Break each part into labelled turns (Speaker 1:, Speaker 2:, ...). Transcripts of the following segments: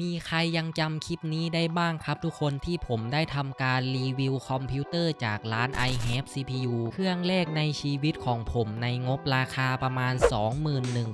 Speaker 1: มีใครยังจำคลิปนี้ได้บ้างครับทุกคนที่ผมได้ทำการรีวิวคอมพิวเตอร์จากร้าน i h a v e CPU เครื่องแรกในชีวิตของผมในงบราคาประมาณ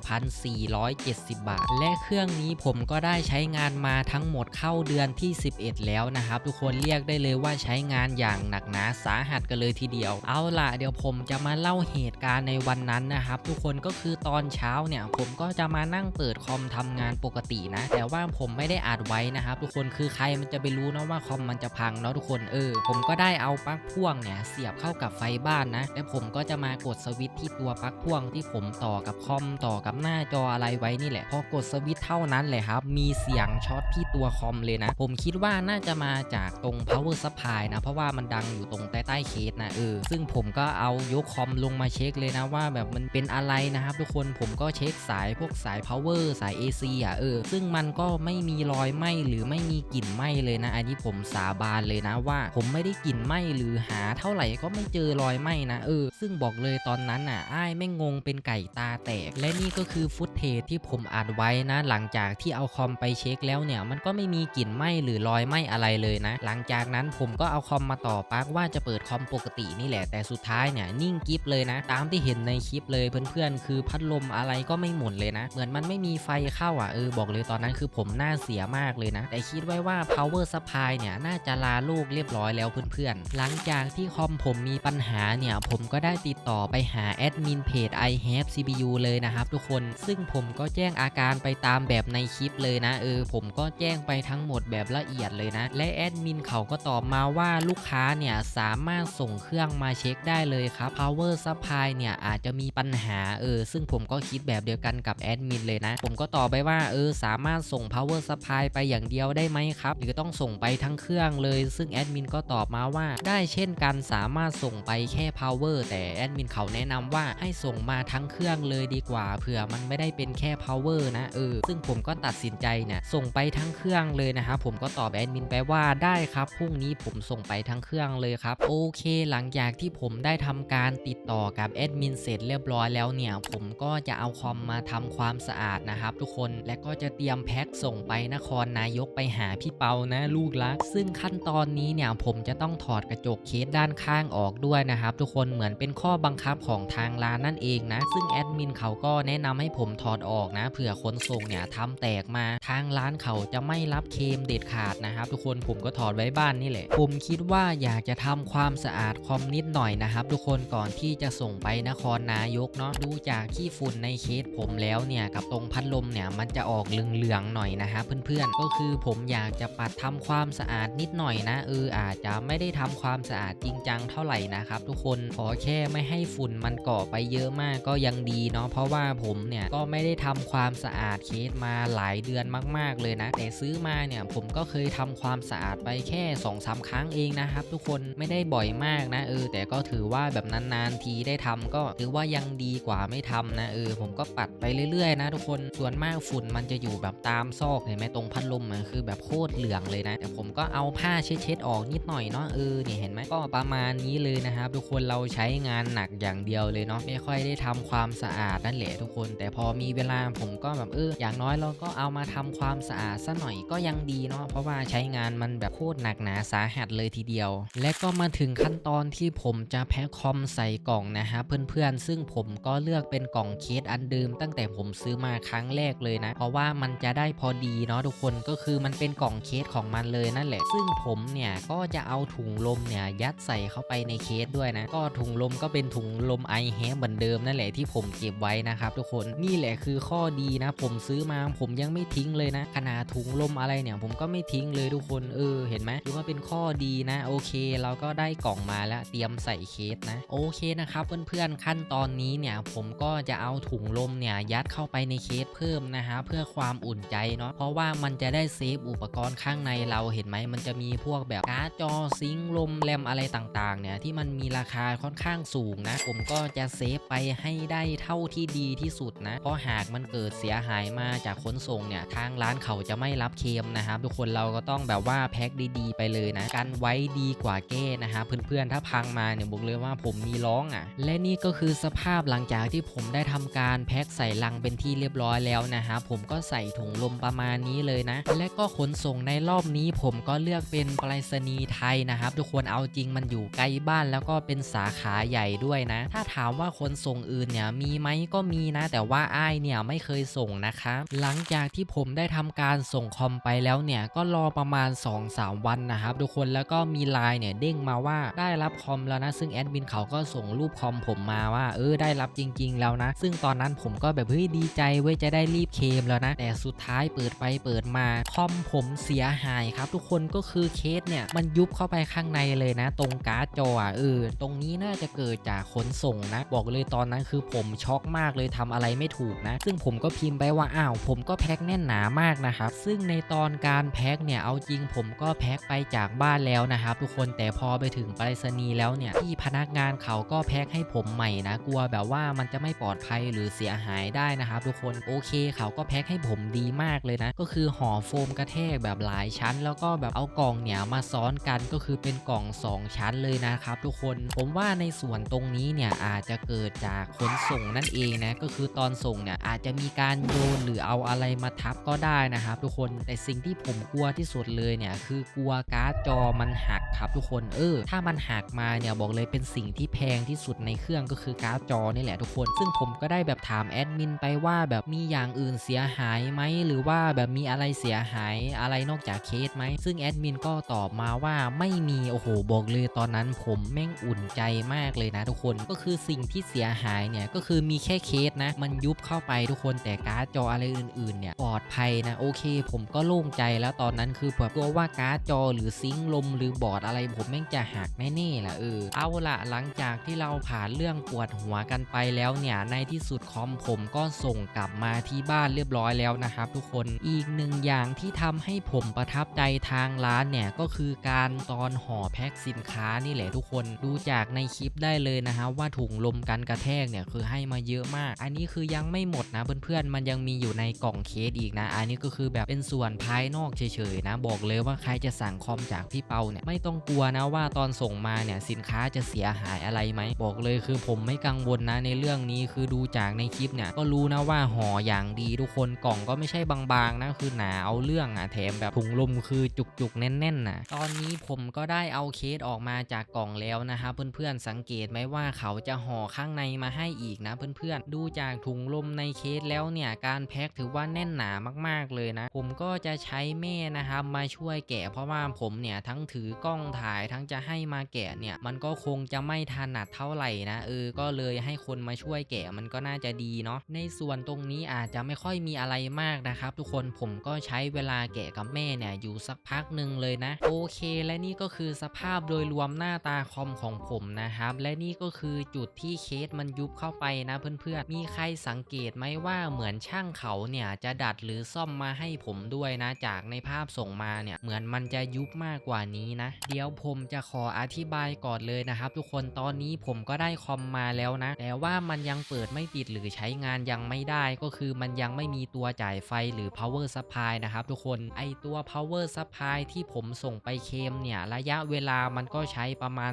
Speaker 1: 21,470 บาท และเครื่องนี้ผมก็ได้ใช้งานมาทั้งหมดเข้าเดือนที่ 11 แล้วนะครับ ทุกคนเรียกได้เลยว่าใช้งานอย่างหนักหนาสาหัสกันเลยทีเดียว เอาล่ะเดี๋ยวผมจะมาเล่าเหตุการณ์ในวันนั้นนะครับ ทุกคนก็คือตอนเช้าเนี่ยผมก็จะมานั่งเปิดคอมทำงานปกตินะ แต่ว่าผมไม่ไม่ได้อัดไว้นะครับทุกคนคือใครมันจะไปรู้เนาะว่าคอมมันจะพังเนาะทุกคนเออ ผมก็ได้เอาปลั๊กพ่วงเนี่ยเสียบเข้ากับไฟบ้านนะแล้วผมก็จะมากดสวิตช์ที่ตัวปลั๊กพ่วงที่ผมต่อกับคอมต่อกับหน้าจออะไรไว้นี่แหละพอกดสวิตช์เท่านั้นเลยครับ มีเสียงช็อตที่ตัวคอมเลยนะ ผมคิดว่าน่าจะมาจากตรง power supply นะ เพราะว่ามันดังอยู่ตรงใต้ใต้เคสนะเออซึ่งผมก็เอายกคอมลงมาเช็คเลยนะว่าแบบมันเป็นอะไรนะครับ ทุกคนผมก็เช็คสายพวกสาย power สาย AC อะเออซึ่งมันก็ไม่มีีรอยไหม้หรือไม่มีกลิ่นไหม้เลยนะ อันนี้ผมสาบานเลยนะว่า ผมไม่ได้กลิ่นไหม้หรือหาเท่าไหร่ก็ไม่เจอรอยไหม้นะเออ ซึ่งบอกเลยตอนนั้นน่ะอ้ายไม่งงเป็นไก่ตาแตก และนี่ก็คือฟุตเทจที่ผมอัดไว้นะ หลังจากที่เอาคอมไปเช็คแล้วเนี่ย มันก็ไม่มีกลิ่นไหม้หรือรอยไหม้อะไรเลยนะ หลังจากนั้นผมก็เอาคอมมาต่อปลั๊กว่าจะเปิดคอมปกตินี่แหละแต่สุดท้ายเนี่ยนิ่งกิฟเลยนะ ตามที่เห็นในคลิปเลยเพื่อนๆคือพัดลมอะไรก็ไม่หมุนเลยนะ เหมือนมันไม่มีไฟเข้าอะเออบอกเลยตอนนั้นคือผมหน่าเสียมากเลยนะ แต่คิดไว้ว่า power supply เนี่ยน่าจะลาลูกเรียบร้อยแล้วเพื่อนๆ หลังจากที่คอมผมมีปัญหาเนี่ยผมก็ได้ติดต่อไปหาแอดมินเพจ i have CPU เลยนะครับทุกคน ซึ่งผมก็แจ้งอาการไปตามแบบในคลิปเลยนะเออผมก็แจ้งไปทั้งหมดแบบละเอียดเลยนะ และแอดมินเขาก็ตอบมาว่าลูกค้าเนี่ยสามารถส่งเครื่องมาเช็คได้เลยครับ power supply เนี่ยอาจจะมีปัญหาเออซึ่งผมก็คิดแบบเดียวกันกับแอดมินเลยนะ ผมก็ตอบไปว่าเออสามารถส่ง power supply พายไปอย่างเดียวได้ไหมครับ หรือต้องส่งไปทั้งเครื่องเลย ซึ่งแอดมินก็ตอบมาว่า ได้เช่นกันสามารถส่งไปแค่ power แต่แอดมินเขาแนะนำว่าให้ส่งมาทั้งเครื่องเลยดีกว่าเผื่อมันไม่ได้เป็นแค่ power นะเออซึ่งผมก็ตัดสินใจเนี่ยส่งไปทั้งเครื่องเลยนะครับผมก็ตอบแอดมินไปว่าได้ครับพรุ่งนี้ผมส่งไปทั้งเครื่องเลยครับโอเค หลังจากที่ผมได้ทำการติดต่อกับแอดมินเสร็จเรียบร้อยแล้วเนี่ย ผมก็จะเอาคอมมาทำความสะอาดนะครับทุกคนและก็จะเตรียมแพ็คส่งไปนครนายกไปหาพี่เปานะ ลูกรัก ซึ่งขั้นตอนนี้เนี่ยผมจะต้องถอดกระจกเคสด้านข้างออกด้วยนะครับ ทุกคนเหมือนเป็นข้อบังคับของทางร้านนั่นเองนะ ซึ่งแอดมินเขาก็แนะนำให้ผมถอดออกนะเผื่อขนส่งเนี่ยทำแตกมาทางร้านเขาจะไม่รับเคมเด็ดขาดนะครับ ทุกคนผมก็ถอดไว้บ้านนี่แหละ ผมคิดว่าอยากจะทำความสะอาดคอมนิดหน่อยนะครับทุกคนก่อนที่จะส่งไปนครนายกเนาะดูจากขี้ฝุ่นในเคสผมแล้วเนี่ยกับตรงพัดลมเนี่ยมันจะออกเหลืองๆหน่อยนะครับเพื่อนๆ ก็คือผมอยากจะปัดทำความสะอาดนิดหน่อยนะเอออาจจะไม่ได้ทำความสะอาดจริงจังเท่าไหร่นะครับทุกคนขอแค่ไม่ให้ฝุ่นมันเกาะไปเยอะมากก็ยังดีเนาะเพราะว่าผมเนี่ยก็ไม่ได้ทำความสะอาดเคสมาหลายเดือนมาก ๆเลยนะ แต่ซื้อมาเนี่ยผมก็เคยทำความสะอาดไปแค่2อสาครั้งเองนะครับทุกคนไม่ได้บ่อยมากนะเออแต่ก็ถือว่าแบบนานๆทีได้ทำก็ถือว่ายังดีกว่าไม่ทำนะเออผมก็ปัดไปเรื่อยๆนะทุกคนส่วนมากฝุ่นมันจะอยู่แบบตามซอกเห็นไหมตรงพัดลมมันคือแบบโคตรเหลืองเลยนะแต่ผมก็เอาผ้าเช็ดๆออกนิดหน่อยเนาะเออเนี่ยเห็นไหมก็ประมาณนี้เลยนะครับ ทุกคนเราใช้งานหนักอย่างเดียวเลยเนาะไม่ค่อยได้ทำความสะอาดนั่นแหละทุกคน แต่พอมีเวลาผมก็แบบเอออย่างน้อยเราก็เอามาทำความสะอาดซะหน่อยก็ยังดีเนาะเพราะว่าใช้งานมันแบบโคตรหนักหนาสาหัสเลยทีเดียว และก็มาถึงขั้นตอนที่ผมจะแพ็คคอมใส่กล่องนะฮะเพื่อนๆ ซึ่งผมก็เลือกเป็นกล่องเคสอันเดิมตั้งแต่ผมซื้อมาครั้งแรกเลยนะ เพราะว่ามันจะได้พอดีเนาะทุกคนก็คือมันเป็นกล่องเคสของมันเลยนั่นแหละ ซึ่งผมเนี่ยก็จะเอาถุงลมเนี่ยยัดใส่เข้าไปในเคสด้วยนะ ก็ถุงลมก็เป็นถุงลมไอแฮเหมือนเดิมนั่นแหละที่ผมเก็บไว้นะครับทุกคนนี่แหละคือข้อดีนะ ผมซื้อมาผมยังไม่ทิ้งเลยนะขนาดถุงลมอะไรเนี่ยผมก็ไม่ทิ้งเลยทุกคนเออเห็นไหมถือว่าเป็นข้อดีนะ โอเค เราก็ได้กล่องมาแล้วเตรียมใส่เคสนะโอเคนะครับเพื่อนๆขั้นตอนนี้เนี่ยผมก็จะเอาถุงลมเนี่ยยัดเข้าไปในเคสเพิ่มนะฮะเพื่อความอุ่นใจเนาะเพราะว่ามันจะได้เซฟอุปกรณ์ข้างในเราเห็นไหมมันจะมีพวกแบบการ์ดจอซิงลมแรมอะไรต่างๆเนี่ยที่มันมีราคาค่อนข้างสูงนะ ผมก็จะเซฟไปให้ได้เท่าที่ดีที่สุดนะ เพราะหากมันเกิดเสียหายมาจากขนส่งเนี่ยทางร้านเขาจะไม่รับเคมนะครับทุกคนเราก็ต้องแบบว่าแพ็คดีๆ ไปเลยนะ กันไว้ดีกว่าแก้นะฮะเพื่อนๆถ้าพังมาเนี่ยบอกเลยว่าผมมีร้องอะ และนี่ก็คือสภาพหลังจากที่ผมได้ทำการแพ็คใส่ลังเป็นที่เรียบร้อยแล้วนะฮะผมก็ใส่ถุงลมประมาณนี้เลยนะ และก็ขนส่งในรอบนี้ผมก็เลือกเป็นไปรษณีย์ไทยนะครับ ทุกคนเอาจริงมันอยู่ใกล้บ้านแล้วก็เป็นสาขาใหญ่ด้วยนะ ถ้าถามว่าขนส่งอื่นเนี่ยมีไหมก็มีนะ แต่ว่าอ้ายเนี่ยไม่เคยส่งนะครับหลังจากที่ผมได้ทำการส่งคอมไปแล้วเนี่ยก็รอประมาณ 2-3 วันนะครับทุกคนแล้วก็มีไลน์เนี่ยเด้งมาว่าได้รับคอมแล้วนะ ซึ่งแอดมินเขาก็ส่งรูปคอมผมมาว่าเออได้รับจริง ๆ แล้วนะ ซึ่งตอนนั้นผมก็แบบเฮ้ยดีใจเว้ยจะได้รีบเคมแล้วนะ แต่สุดท้ายเปิดไปเปิดมาคอมผมเสียหายครับ ทุกคนก็คือเคสเนี่ยมันยุบเข้าไปข้างในเลยนะ ตรงการ์ดจอเออตรงนี้น่าจะเกิดจากขนส่งนะ บอกเลยตอนนั้นคือผมช็อกมากเลยทำอะไรไม่ถูกนะ ซึ่งผมก็พิมพ์ไปว่าอ้าวผมก็แพ็คแน่นหนามากนะครับ ซึ่งในตอนการแพ็คเนี่ยเอาจริงผมก็แพ็คไปจากบ้านแล้วนะครับทุกคนแต่พอไปถึงไปรษณีย์แล้วเนี่ยที่พนักงานเขาก็แพ็คให้ผมใหม่นะกลัวแบบว่ามันจะไม่ปลอดภัยหรือเสียหายได้นะครับทุกคนโอเคเขาก็แพ็คให้ผมดีมากเลยนะก็็คือห่อโฟมกระแทกแบบหลายชั้น แล้วก็แบบเอากล่องเนี่ยมาซ้อนกันก็คือเป็นกล่อง 2 ชั้นเลยนะครับทุกคนผมว่าในส่วนตรงนี้เนี่ยอาจจะเกิดจากขนส่งนั่นเองนะก็คือตอนส่งเนี่ยอาจจะมีการโยนหรือเอาอะไรมาทับก็ได้นะครับทุกคนแต่สิ่งที่ผมกลัวที่สุดเลยเนี่ยคือกลัวการ์ดจอมันหักครับทุกคนเออ ถ้ามันหักมาเนี่ยบอกเลยเป็นสิ่งที่แพงที่สุดในเครื่องก็คือการ์ดจอนี่แหละทุกคน ซึ่งผมก็ได้แบบถามแอดมินไปว่าแบบมีอย่างอื่นเสียหายไหมหรือว่าแบบมีอะไรเสียหายอะไรนอกจากเคสไหม ซึ่งแอดมินก็ตอบมาว่าไม่มีโอ้โหบอกเลยตอนนั้นผมแม่งอุ่นใจมากเลยนะทุกคนก็คือสิ่งที่เสียหายเนี่ยก็คือมีแค่เคสนะ มันยุบเข้าไปทุกคนแต่การ์ดจออะไรอื่นๆเนี่ยปลอดภัยนะโอเค ผมก็โล่งใจแล้วตอนนั้นคือแบบกลัวว่าการ์ดจอหรือซิงลมหรือบอร์ดอะไรผมแม่งจะหักแน่ๆแหละเออเอาละหลังจากที่เราผ่านเรื่องปวดหัวกันไปแล้วเนี่ยในที่สุดคอมผมก็ส่งกลับมาที่บ้านเรียบร้อยแล้วนะครับทุกคนอีกหนึ่งอย่างที่ทำให้ผมประทับใจทางร้านเนี่ยก็คือการตอนห่อแพ็คสินค้านี่แหละทุกคนดูจากในคลิปได้เลยนะฮะว่าถุงลมกันกระแทกเนี่ยคือให้มาเยอะมาก อันนี้คือยังไม่หมดนะเพื่อนๆมันยังมีอยู่ในกล่องเคสอีกนะ อันนี้ก็คือแบบเป็นส่วนภายนอกเฉยๆนะบอกเลยว่าใครจะสั่งคอมจากพี่เปาเนี่ยไม่ต้องกลัวนะว่าตอนส่งมาเนี่ยสินค้าจะเสียหายอะไรไหมบอกเลยคือผมไม่กังวลนะในเรื่องนี้คือดูจากในคลิปเนี่ยก็รู้นะว่าห่ออย่างดีทุกคนกล่องก็ไม่ใช่บางๆนะคือหนาเอาเรื่องอะแถมแบบถุงลมคือจุกๆแน่นๆนะตอนนี้ผมก็ได้เอาเคสออกมาจากกล่องแล้วนะครับเพื่อนๆสังเกตไหมว่าเขาจะห่อข้างในมาให้อีกนะเพื่อนๆ ดูจากถุงลมในเคสแล้วเนี่ยการแพ็คถือว่าแน่นหนามากๆเลยนะ ผมก็จะใช้แม่นะครับมาช่วยแกะเพราะว่าผมเนี่ยทั้งถือกล้องถ่ายทั้งจะให้มาแกะเนี่ยมันก็คงจะไม่ถนัดเท่าไหร่นะเออก็เลยให้คนมาช่วยแกะมันก็น่าจะดีเนาะในส่วนตรงนี้อาจจะไม่ค่อยมีอะไรมากนะครับทุกคนผมก็ใช้เวลาแกะกับแม่เนี่ยอยู่สักพักหนึ่งเลยนะ โอเค และนี่ก็คือสภาพโดยรวมหน้าตาคอมของผมนะครับ และนี่ก็คือจุดที่เคสมันยุบเข้าไปนะเพื่อนๆ มีใครสังเกตไหมว่าเหมือนช่างเขาเนี่ยจะดัดหรือซ่อมมาให้ผมด้วยนะจากในภาพส่งมาเนี่ยเหมือนมันจะยุบมากกว่านี้นะ เดี๋ยวผมจะขออธิบายก่อนเลยนะครับ ทุกคนตอนนี้ผมก็ได้คอมมาแล้วนะ แต่ว่ามันยังเปิดไม่ติดหรือใช้งานยังไม่ได้ก็คือมันยังไม่มีตัวจ่ายไฟหรือ power supply นะครับทุกคนไอตัว power supply ที่ผมส่งไปเคมเนี่ยระยะเวลามันก็ใช้ประมาณ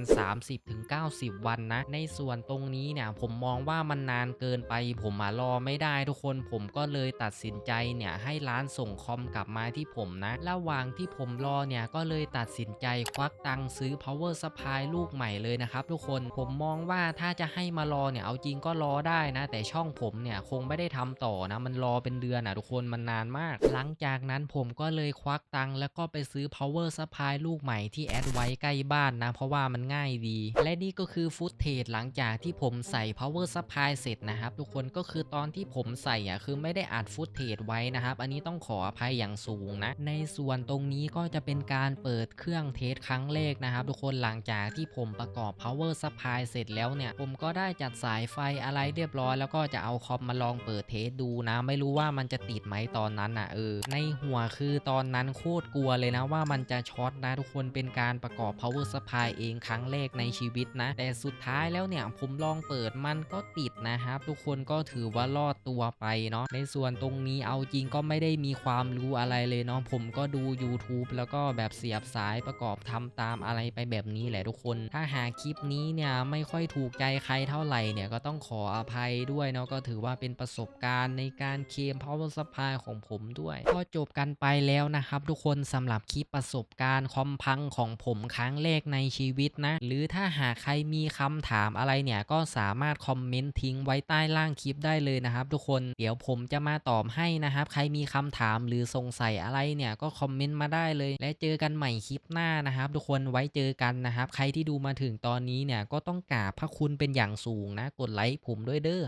Speaker 1: 30-90 วันนะ ในส่วนตรงนี้เนี่ยผมมองว่ามันนานเกินไป ผมมารอไม่ได้ทุกคนผมก็เลยตัดสินใจเนี่ยให้ร้านส่งคอมกลับมาที่ผมนะ ระหว่างที่ผมรอเนี่ยก็เลยตัดสินใจควักตังซื้อ power supply ลูกใหม่เลยนะครับทุกคนผมมองว่าถ้าจะให้มารอเนี่ยเอาจริงก็รอได้นะ แต่ช่องผมเนี่ยคงไม่ได้ทำต่อนะ มันรอเป็นเดือนอะทุกคนมันนานมากหลังจากนั้นผมก็เลยควักตังค์แล้วก็ไปซื้อ power supply ลูกใหม่ที่แอดไว้ใกล้บ้านนะ เพราะว่ามันง่ายดี และนี่ก็คือฟุตเทจหลังจากที่ผมใส่ power supply เสร็จนะครับทุกคนก็คือตอนที่ผมใส่อะคือไม่ได้อัดฟุตเทจไว้นะครับ อันนี้ต้องขออภัยอย่างสูงนะ ในส่วนตรงนี้ก็จะเป็นการเปิดเครื่องเทสครั้งแรกนะครับ ทุกคนหลังจากที่ผมประกอบ power supply เสร็จแล้วเนี่ย ผมก็ได้จัดสายไฟอะไรเรียบร้อย แล้วก็จะเอาคอมมาลองเปิดเทสดูนะ ไม่รู้ว่ามันจะติดไหมตอนนั้นอะเออในหัวคือตอนนั้นโคตรกลัวเลยนะว่ามันจะช็อตนะทุกคนเป็นการประกอบ power supply เองครั้งแรกในชีวิตนะ แต่สุดท้ายแล้วเนี่ยผมลองเปิดมันก็ติดนะครับ ทุกคนก็ถือว่ารอดตัวไปเนาะในส่วนตรงนี้เอาจริงก็ไม่ได้มีความรู้อะไรเลยเนาะผมก็ดู YouTube แล้วก็แบบเสียบสายประกอบทำตามอะไรไปแบบนี้แหละทุกคน ถ้าหาคลิปนี้เนี่ยไม่ค่อยถูกใจใครเท่าไหร่เนี่ยก็ต้องขออภัยด้วยเนาะก็ถือว่าเป็นประสบการณ์ในการเคลม power supply ของผมด้วยก็จบกันไปแล้วนะครับทุกคนสำหรับคลิปประสบการณ์คอมพังของผมครั้งแรกในชีวิตนะ หรือถ้าหากใครมีคำถามอะไรเนี่ยก็สามารถคอมเมนต์ทิ้งไว้ใต้ล่างคลิปได้เลยนะครับ ทุกคนเดี๋ยวผมจะมาตอบให้นะครับ ใครมีคำถามหรือสงสัยอะไรเนี่ยก็คอมเมนต์มาได้เลย และเจอกันใหม่คลิปหน้านะครับ ทุกคนไว้เจอกันนะครับ ใครที่ดูมาถึงตอนนี้เนี่ยก็ต้องกราบพระคุณเป็นอย่างสูงนะ กดไลค์ผมด้วยเด้อ